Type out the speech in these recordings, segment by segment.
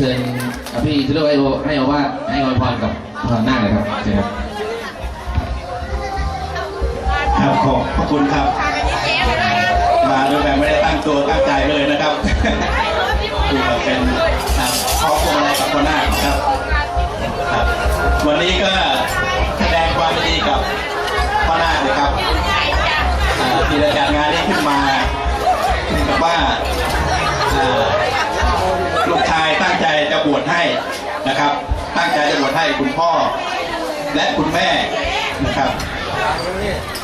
เชิญพี่ธุรวัยโอให้เอาว่าให้อวยพรกับพรหน้าเลยครับเชิญครับครับขอบพระคุณครับ มาโดยแบบไม่ได้ตั้งตัวตั้งใจไปเลยนะครับคือแบบเป็นครับครอบครัวอะไรกับคนหน้าครับครับ วันนี้ก็แสดงความดีกับพ่อหน้าเลยครับที่ได้จัดงานนี้ขึ้นมา ชให้นะครับ ตั้งใจจะบวชให้คุณพ่อและคุณแม่นะครับ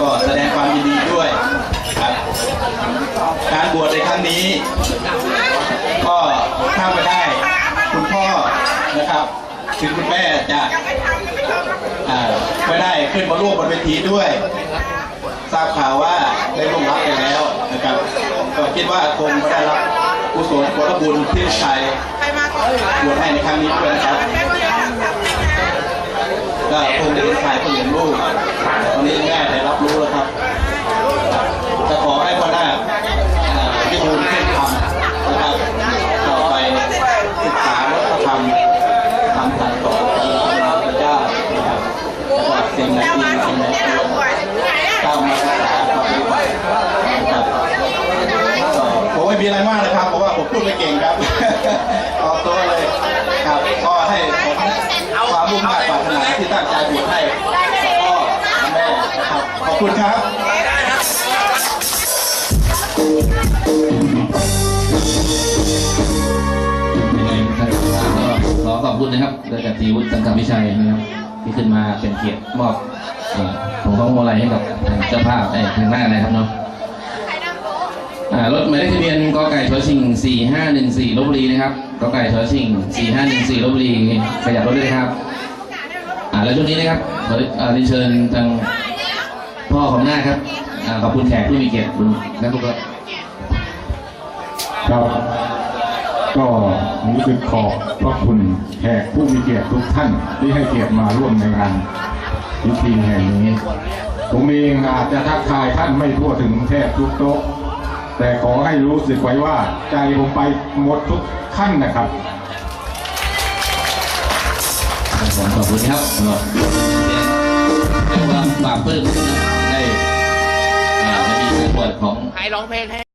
ก็แสดงความยินดีด้วยครับ การบวชในครั้งนี้ ก็ถ้าไม่ได้คุณพ่อนะครับถึงคุณแม่จะไม่ได้ขึ้นมาร่วมบนเวทีด้วยทราบข่าวว่าได้ร่วมรับไปแล้วนะครับก็คิดว่าคงได้รับกุศลผลบุญที่ลูกชาย วชให้ในครั้งนี้ด้วยนะครับก็คงได้ลูกชายคนเลี้ยงลูกตอนนี้แม่ได้รับรู้แล้วครับจะขอให้พ่อหน้าเอ่อพิทูลขึ้นทำนะครับต่อไปศึกษาวัฒนธรรมทำสั่งสอนของพระเจ้านะครับแล้วก็สิ่งไหนดีสิ่งไหนควรก้าวมาศึกษาความรู้นะครับก็ผมไม่มีอะไรมากนะครับเพราะว่าผมพูดไม่เก่งครับขอตัวเลยครับก็ให้ผมความมุ่ง มั่นปรารถนาที่ตั้งใจบวชให้พ่อแม่นะครับขอบคุณครับยังไงท่านผู้ว่าก็ขอขอบคุณนะครับโดยกับทีวุฒิสังกัดวิชัยนะครับ ที่ขึ้นมาเป็นเกียรติมอบอ่อของของโมไลให้กับเจ้าภาพไอ้ทางหน้านะครับเนาะอ่ารถหมายเลขทะเบียนกไก่ชอชิง 4514ลบบุรีนะครับกไก่ชอชิง 4514ลบบุรีขยับรถด้วยครับ อ่าแล้วช่วงนี้นะครับขอเรียนเชิญทางพ่อของหน้าครับอ่าขอบคุณแขกที่มีเกียรติคุณนักบุญครับ ก็รู้สึกขอบพระคุณแขกผู้มีเกียรติทุกท่านที่ให้เกียรติมาร่วมในงานพิธีแห่งนี้ผมเองอาจจะทักทายท่านไม่ทั่วถึงแทบทุกโต๊ะ แต่ขอให้รู้สึกไว้ว่าใจผมไปหมดทุกท่านนะครับ ครับผมขอบคุณครับสำหรับคว่าปราบปลื้มได้อ่าได้มีการบวชของใครร้องเพลงให้